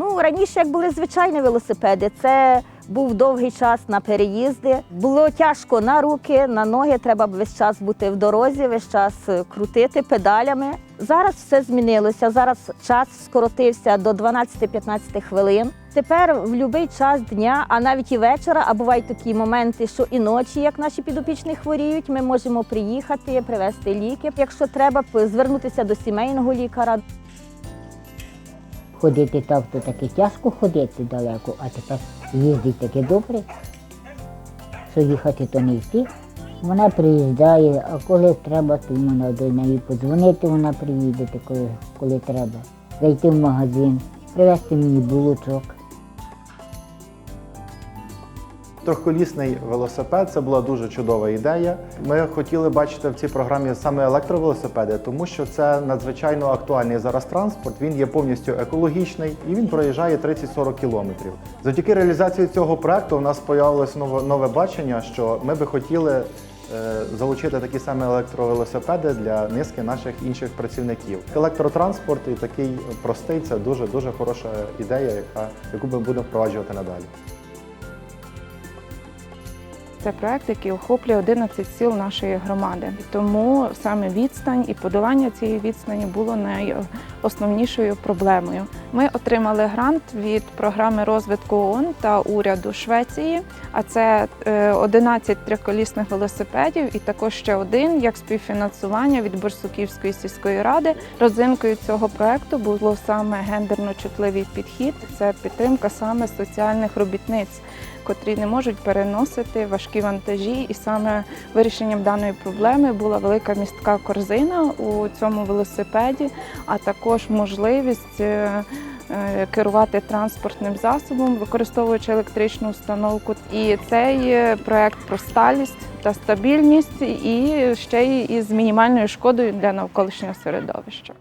Ну, раніше, як були звичайні велосипеди, це був довгий час на переїзди. Було тяжко на руки, на ноги. Треба весь час бути в дорозі, весь час е, крутити педалями. Зараз все змінилося. Зараз час скоротився до 12-15 хвилин. Тепер в будь-який час дня, а навіть і вечора, а бувають такі моменти, що і ночі, як наші підопічні хворіють, ми можемо приїхати, привезти ліки. Якщо треба, звернутися до сімейного лікаря. Ходити так, то таки тяжко ходити далеко, а тепер їздить таке добре, що їхати то не йти. Вона приїжджає, а коли треба, то можна до неї подзвонити, вона приїде, коли, коли треба. Зайти в магазин, привезти мені булочок. Трьохколісний велосипед це була дуже чудова ідея. Ми хотіли бачити в цій програмі саме електровелосипеди, тому що це надзвичайно актуальний зараз транспорт. Він є повністю екологічний і він проїжджає 30-40 кілометрів. Завдяки реалізації цього проекту у нас з'явилося нове, нове бачення, що ми би хотіли е, залучити такі самі електровелосипеди для низки наших інших працівників. Електротранспорт і такий простий це дуже дуже хороша ідея, яка яку ми будемо впроваджувати надалі. Це проект, який охоплює 11 сіл нашої громади. Тому саме відстань і подолання цієї відстані було найосновнішою проблемою. Ми отримали грант від програми розвитку ООН та уряду Швеції. А це е, 11 трьохколісних велосипедів, і також ще один як співфінансування від Борсуківської сільської ради. Розинкою цього проекту було саме гендерно чутливий підхід. Це підтримка саме соціальних робітниць котрі не можуть переносити важкі вантажі. І саме вирішенням даної проблеми була велика містка корзина у цьому велосипеді, а також можливість. е, е, Керувати транспортним засобом, використовуючи електричну установку, і цей е, проект про сталість та стабільність, і ще й з мінімальною шкодою для навколишнього середовища.